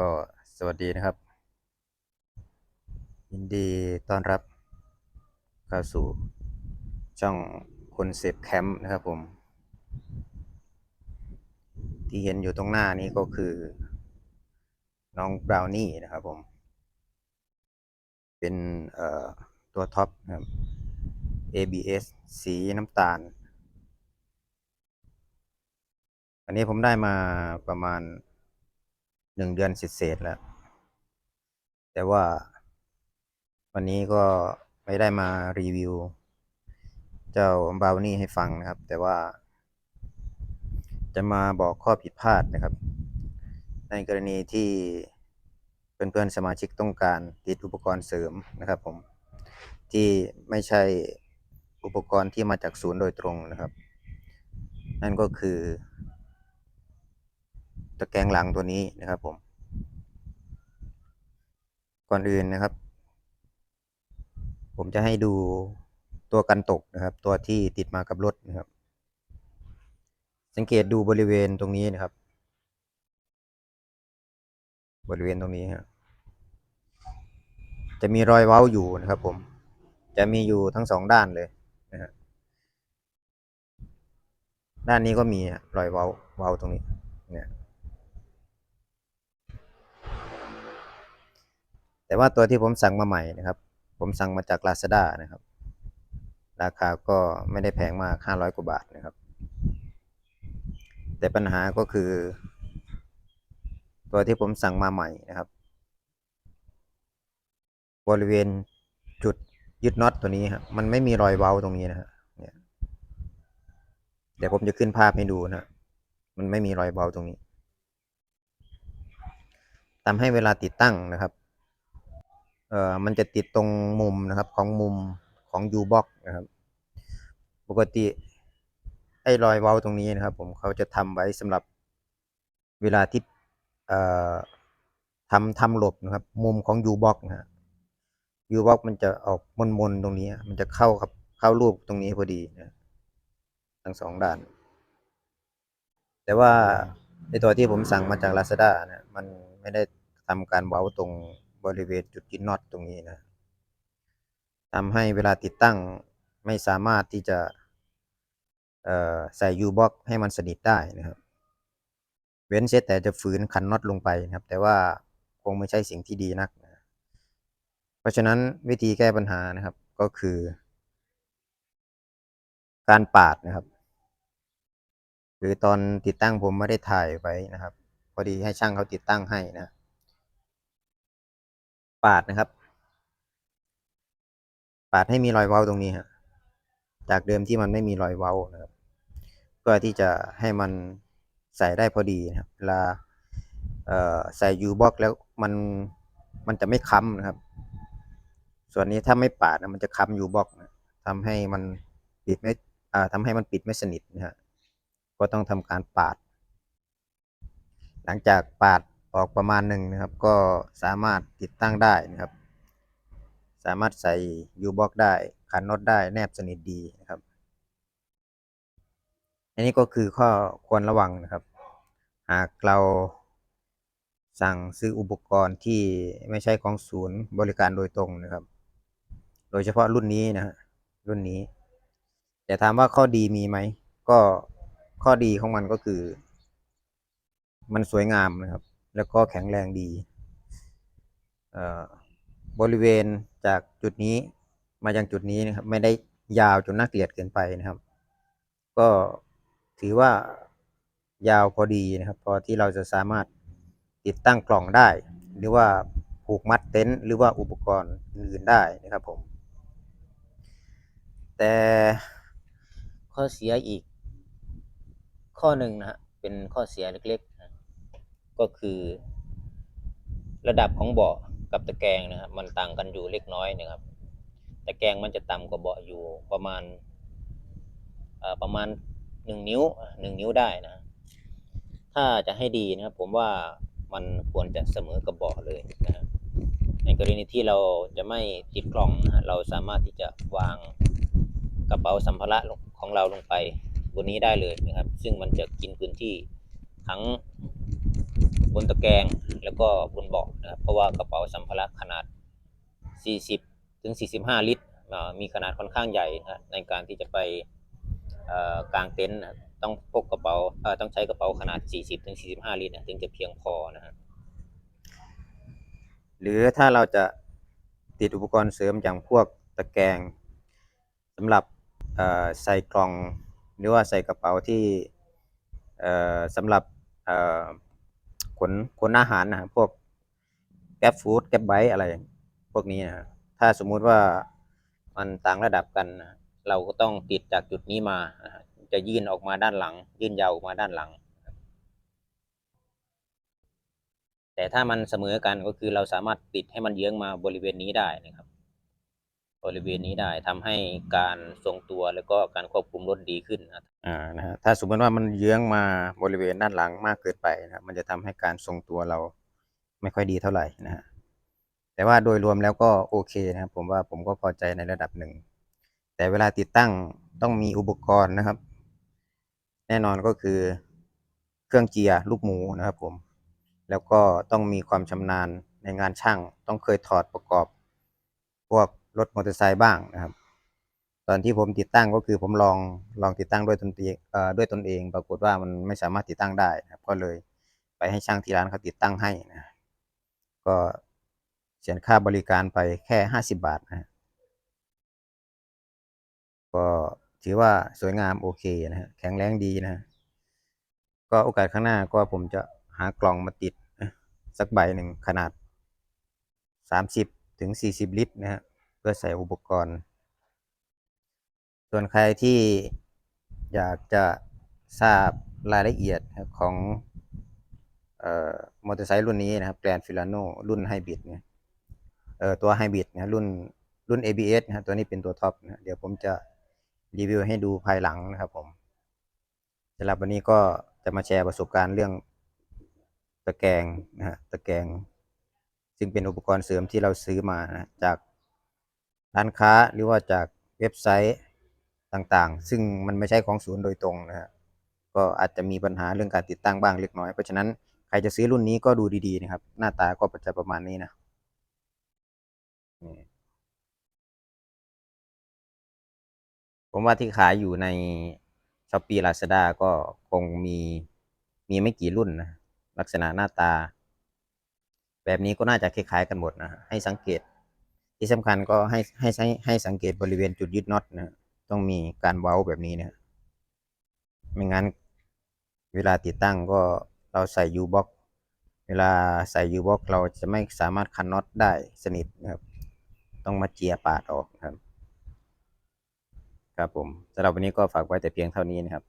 ก็สวัสดีนะครับ ยินดีต้อนรับเข้าสู่ช่องคนเสพแคมป์นะครับผม ที่เห็นอยู่ตรงหน้านี้ก็คือ น้องบราวนี่นะครับผม เป็นตัวท็อปนะครับ ABS สีน้ำตาล อันนี้ผมได้มาประมาณ หนึ่งเดือนเศษๆแล้ว แต่ว่าวันนี้ก็ไม่ได้มารีวิว เจ้าบาวนี่ให้ฟังนะครับ แต่ว่า จะมาบอกข้อผิดพลาดนะครับ ในกรณีที่เพื่อนๆสมาชิกต้องการติดอุปกรณ์เสริมนะครับผมที่ไม่ใช่อุปกรณ์ที่มาจากศูนย์โดยตรงนะครับ นั่นก็คือ ตะแกรงหลังตัวนี้นะครับผม ก่อนอื่นนะครับ ผมจะให้ดูตัวกันตกนะครับ ตัวที่ติดมากับรถนะครับ สังเกตดูบริเวณตรงนี้นะครับ บริเวณตรงนี้ฮะจะมีรอยเว้าอยู่นะครับ ผม จะมีอยู่ทั้งสองด้านเลยนะฮะด้านนี้ก็มีรอยเว้าเว้าตรงนี้ เนี่ย แต่ว่าตัวที่ผมสั่งมาใหม่นะครับ ผมสั่งมาจาก Lazada นะครับ ราคาก็ไม่ได้แพงมาก 500 กว่าบาทนะครับ แต่ปัญหาก็คือ ตัวที่ผมสั่งมาใหม่นะครับ บริเวณจุดยึดน็อตตัวนี้ครับมันไม่มีรอยเว้าตรงนี้นะฮะเนี่ยเดี๋ยวผมจะขึ้นภาพให้ดูนะมันไม่มีรอยเว้าตรงนี้ทำให้เวลาติดตั้งนะครับ เอ่อมันจะติดตรงมุมนะครับของมุมของ U box นะครับ ปกติไอ้รอยเว้าตรงนี้นะครับผมเขาจะทำไว้สำหรับเวลาที่เอ่อทำทำหลบนะครับ มุมของ U box นะฮะ U box มันจะออกมนๆตรงนี้ มันจะเข้ากับเข้ารูปตรงนี้พอดีนะทั้งสองด้าน แต่ว่าในตัวที่ผมสั่งมาจาก Lazada นะมันไม่ได้ทำการเว้าตรง บริเวณจุดยึดน็อตตรงนี้นะทำให้เวลาติดตั้งไม่สามารถที่จะเอ่อใส่ U box ให้มันสนิทได้นะครับ เว้นเสียแต่จะฝืนขันน็อตลงไปนะครับ แต่ว่าคงไม่ใช่สิ่งที่ดีนักนะเพราะฉะนั้นวิธีแก้ปัญหานะครับก็คือ การปาดนะครับหรือตอนติดตั้งผมไม่ได้ถ่ายไว้นะครับ พอดีให้ช่างเขาติดตั้งให้นะ ปาดนะครับ ปาดให้มีรอยเว้าตรงนี้ฮะจากเดิมที่มันไม่มีรอยเว้านะครับ เพื่อที่จะให้มันใส่ได้พอดีนะครับเวลาใส่ยูบ็อกแล้วมันมันจะไม่ค้ำนะครับ ส่วนนี้ถ้าไม่ปาดนะมันจะค้ำยูบ็อกนะทำให้มันปิดไม่อ่าทำให้มันปิดไม่สนิทนะฮะก็ต้องทำการปาด หลังจากปาด ออกประมาณหนึ่งนะครับ ก็สามารถติดตั้งได้นะครับ สามารถใส่ยูบ็อกได้ขันน็อตได้แนบสนิทดีนะครับ อันนี้ก็คือข้อควรระวังนะครับ หากเราสั่งซื้ออุปกรณ์ที่ไม่ใช่ของศูนย์บริการโดยตรงนะครับ โดยเฉพาะรุ่นนี้นะฮะรุ่นนี้ แต่ถามว่าข้อดีมีไหม ก็ข้อดีของมันก็คือ มันสวยงามนะครับ แล้วก็แข็งแรงดีเอ่อบริเวณจากจุดนี้มายังจุดนี้นะครับ ไม่ได้ยาวจนน่าเกลียดเกินไปนะครับ ก็ถือว่ายาวพอดีนะครับ พอที่เราจะสามารถติดตั้งกล่องได้ หรือว่าผูกมัดเต็นท์หรือว่าอุปกรณ์อื่นได้นะครับผม แต่ข้อเสียอีกข้อหนึ่งนะฮะเป็นข้อเสียเล็ก ก็คือ ระดับของเบาะกับตะแกรงนะครับ มันต่างกันอยู่เล็กน้อยนะครับ ตะแกรงมันจะต่ำกว่าเบาะอยู่ประมาณประมาณหนึ่งนิ้วหนึ่งนิ้วได้นะ ถ้าจะให้ดีนะครับ ผมว่ามันควรจะเสมอกับเบาะเลยนะในกรณีที่เราจะไม่ติดกล่องนะฮะเราสามารถที่จะวางกระเป๋าสัมภาระของเราลงไปบนนี้ได้เลยนะครับ ซึ่งมันจะกินพื้นที่ทั้ง บนตะแกรงแล้วก็บนเบาะนะครับเพราะว่ากระเป๋าสัมภาระขนาด 40ถึง45 ลิตรมีขนาดค่อนข้างใหญ่นะในการที่จะไปเอ่อกางเต็นท์ต้องพกกระเป๋าต้องใช้กระเป๋าขนาด 40ถึง45 ลิตรถึงจะเพียงพอนะฮะหรือถ้าเราจะติดอุปกรณ์เสริมอย่างพวกตะแกรงสำหรับใส่กล่อง หรือว่าใส่กระเป๋าที่สำหรับ ขนขนอาหารนะพวกแก๊บฟู้ดแก๊บไบต์อะไร พวกนี้นะถ้าสมมุติว่ามันต่างระดับกันนะเราก็ต้องติดจากจุดนี้มา จะยื่นออกมาด้านหลัง ยื่นยาวออกมาด้านหลัง แต่ถ้ามันเสมอกันก็คือเราสามารถติดให้มันเยื้องมาบริเวณนี้ได้นะครับ บริเวณนี้ได้ทำให้การทรงตัวแล้วก็การควบคุมรถดีขึ้นนะอ่านะฮะถ้าสมมติว่ามันเยื้องมาบริเวณด้านหลังมากเกินไปนะครับมันจะทำให้การทรงตัวเราไม่ค่อยดีเท่าไหร่นะฮะแต่ว่าโดยรวมแล้วก็โอเคนะครับ ผมว่าผมก็พอใจในระดับหนึ่ง แต่เวลาติดตั้งต้องมีอุปกรณ์นะครับ แน่นอนก็คือเครื่องเจียร์ลูกหมูนะครับผม แล้วก็ต้องมีความชำนาญในงานช่าง ต้องเคยถอดประกอบ พวก รถมอเตอร์ไซค์บ้างนะครับ ตอนที่ผมติดตั้งก็คือผมลองลองติดตั้งด้วยตนเองด้วยตนเอง ปรากฏว่ามันไม่สามารถติดตั้งได้นะครับ ก็เลยไปให้ช่างที่ร้านเขาติดตั้งให้นะก็เสียค่าบริการไปแค่ห้าสิบบาทนะก็ถือว่าสวยงามโอเคนะฮะแข็งแรงดีนะก็โอกาสข้างหน้าก็ผมจะหากล่องมาติดนะสักใบหนึ่งขนาดสามสิบถึงสี่สิบลิตรนะฮะเพื่อใส่อุปกรณ์ ส่วนใครที่อยากจะทราบรายละเอียดของออมอเตอร์ไซค์รุ่นนี้นะครับแกรนฟิลาโนรุ่นไฮบริดเนี่ยตัวไฮบริดนะรุ่นรุ่น ABS นะตัวนี้เป็นตัวท็อปนะเดี๋ยวผมจะรีวิวให้ดูภายหลังนะครับผมสำหรับวันนี้ก็จะมาแชร์ประสบการณ์เรื่องตะแกรงนะฮะตะแกรงซึ่งเป็นอุปกรณ์เสริมที่เราซื้อมานะจาก ร้านค้าหรือว่าจากเว็บไซต์ต่างๆ ซึ่งมันไม่ใช่ของศูนย์โดยตรงนะฮะก็อาจจะมีปัญหาเรื่องการติดตั้งบ้างเล็กน้อย เพราะฉะนั้นใครจะซื้อรุ่นนี้ก็ดูดีๆนะครับ หน้าตาก็จะประมาณนี้นะผมว่าที่ขายอยู่ใน s h อ p e e Lazada ก็คงมีมีไม่กี่รุ่นนะลักษณะหน้าตา แบบนี้ก็น่าจะคล้ายๆกันหมดนะ ให้สังเกต ที่สำคัญก็ให้ให้ให้ให้สังเกตบริเวณจุดยึดน็อตนะต้องมีการเว้าแบบนี้นะไม่งั้น เวลาติดตั้งก็เราใส่ยูบ็อกเวลาใส่ยูบ็อกเราจะไม่สามารถคันน็อตได้สนิทนะครับ ต้องมาเจียปาดออกครับ ครับผมสำหรับวันนี้ก็ฝากไว้แต่เพียงเท่านี้นะครับ